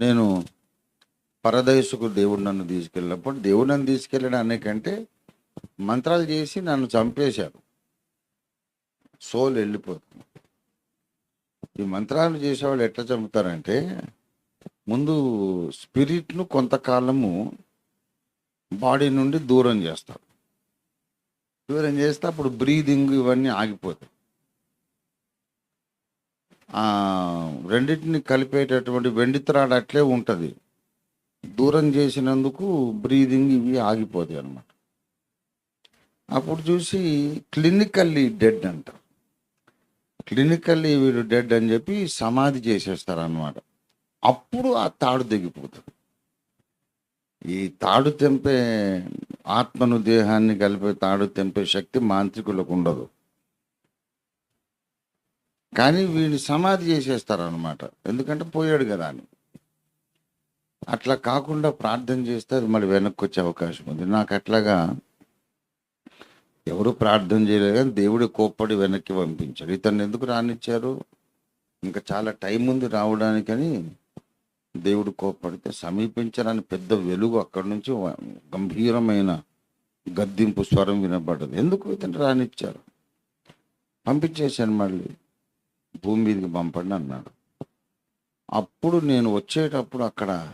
నేను పరదేశకు దేవుడు నన్ను తీసుకెళ్ళినప్పుడు దేవుడు నన్ను తీసుకెళ్ళడానికంటే మంత్రాలు చేసి నన్ను చంపేశారు. సోల్ వెళ్ళిపోతుంది. ఈ మంత్రాలు చేసేవాళ్ళు ఎట్లా చంపుతారంటే ముందు స్పిరిట్ను కొంతకాలము బాడీ నుండి దూరం చేస్తారు. దూరం చేస్తే అప్పుడు బ్రీదింగ్ ఇవన్నీ ఆగిపోతాయి. రెండింటిని కలిపేటటువంటి వెండిత్రాడు అట్లే ఉంటుంది. దూరం చేసినందుకు బ్రీదింగ్ ఇవి ఆగిపోతాయి అన్నమాట. అప్పుడు చూసి క్లినికల్లీ డెడ్ అంటారు క్లినికల్లీ వీడు డెడ్ అని చెప్పి సమాధి చేసేస్తారు అన్నమాట అప్పుడు ఆ తాడు తెగిపోతుంది. ఈ తాడు తెంపే ఆత్మను దేహాన్ని కలిపే తాడు తెంపే శక్తి మాంత్రికులకు ఉండదు. కానీ వీడిని సమాధి చేసేస్తారనమాట ఎందుకంటే పోయాడు కదా అని. అట్లా కాకుండా ప్రార్థన చేస్తే అది మళ్ళీ వెనక్కి వచ్చే అవకాశం ఉంది. నాకు అట్లాగా ఎవరు ప్రార్థన చేయలేదు కానీ దేవుడు కోప్పడి వెనక్కి పంపించాడు. ఇతన్ని ఎందుకు రానిచ్చారు? ఇంకా చాలా టైం ఉంది రావడానికని దేవుడు కోప్పడితే సమీపించడానికి పెద్ద వెలుగు అక్కడి నుంచి గంభీరమైన గద్దింపు స్వరం వినబడ్డది. ఎందుకు ఇతను రానిచ్చారు? పంపించేశాను మళ్ళీ. భూమి మీదకి పంపండి అన్నాడు. అప్పుడు నేను వచ్చేటప్పుడు అక్కడ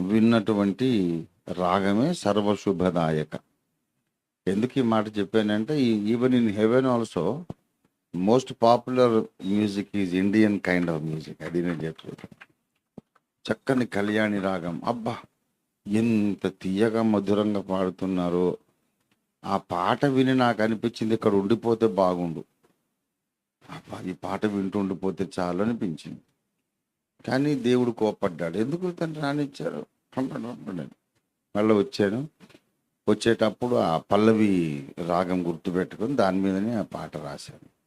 విన్నటువంటి రాగమే సర్వశుభదాయక. ఎందుకు ఈ మాట చెప్పానంటే even in heaven also most popular music is Indian kind of music అది నేను చెప్పలేదు. చక్కని కళ్యాణి రాగం. అబ్బా ఎంత తీయగా మధురంగా పాడుతున్నారో. ఆ పాట విని నాకు అనిపించింది ఇక్కడ ఉండిపోతే బాగుండు. ఈ పాట వింటూ ఉండిపోతే చాలు అనిపించింది. కానీ దేవుడు కోపడ్డాడు ఎందుకు తను రానిచ్చారు? పంపడం మళ్ళీ వచ్చాను. వచ్చేటప్పుడు ఆ పల్లవి రాగం గుర్తుపెట్టుకొని దాని మీదనే ఆ పాట రాశాను.